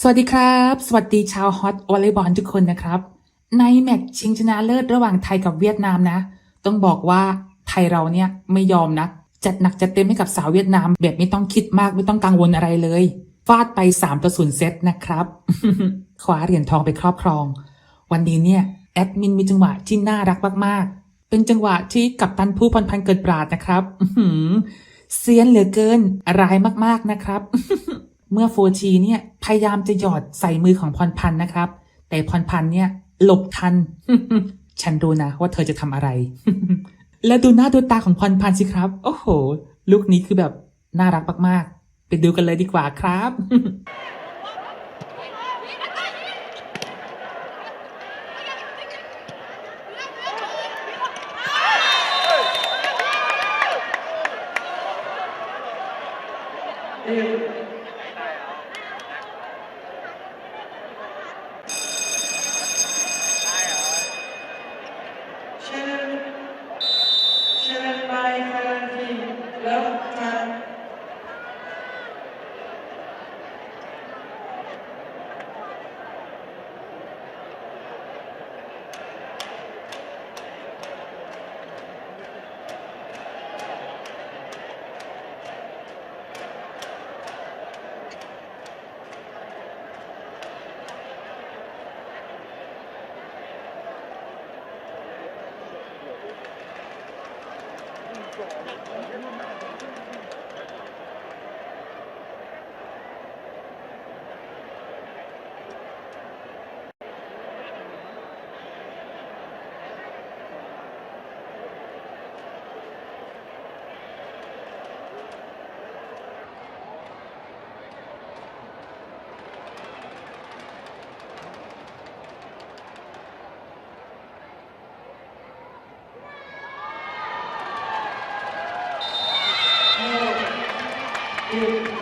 สวัสดีครับ สวัสดีชาวฮอตวอลเลย์บอลทุกคนนะครับ ในแมตช์ชิงชนะเลิศระหว่างไทยกับเวียดนามนะ ต้องบอกว่าไทยเราเนี่ยไม่ยอมนะ จัดหนักจัดเต็มให้กับสาวเวียดนาม แบบไม่ต้องคิดมากไม่ต้องกังวลอะไรเลย ฟาดไป3ต่อ0เซตนะครับคว้าเหรียญทองไปครอบครอง วันนี้เนี่ยแอดมินมีจังหวะที่น่ารักมากๆ เป็นจังหวะที่กัปตันผู้พันพันเกิดปราดนะครับเซียนเหลือเกินร้ายมากๆนะครับ เมื่อโฟชีเนี่ยพยายามจะหยอดใส่มือของพรพันธ์นะครับ แต่พรพันธ์เนี่ยหลบทัน ฉันรู้นะว่าเธอจะทำอะไร แล้วดูหน้าดูตาของพรพันธ์สิครับ โอ้โหลูกนี้คือแบบน่ารักมากๆ ไปดูกันเลยดีกว่าครับ Shannon, lớp thân Thank.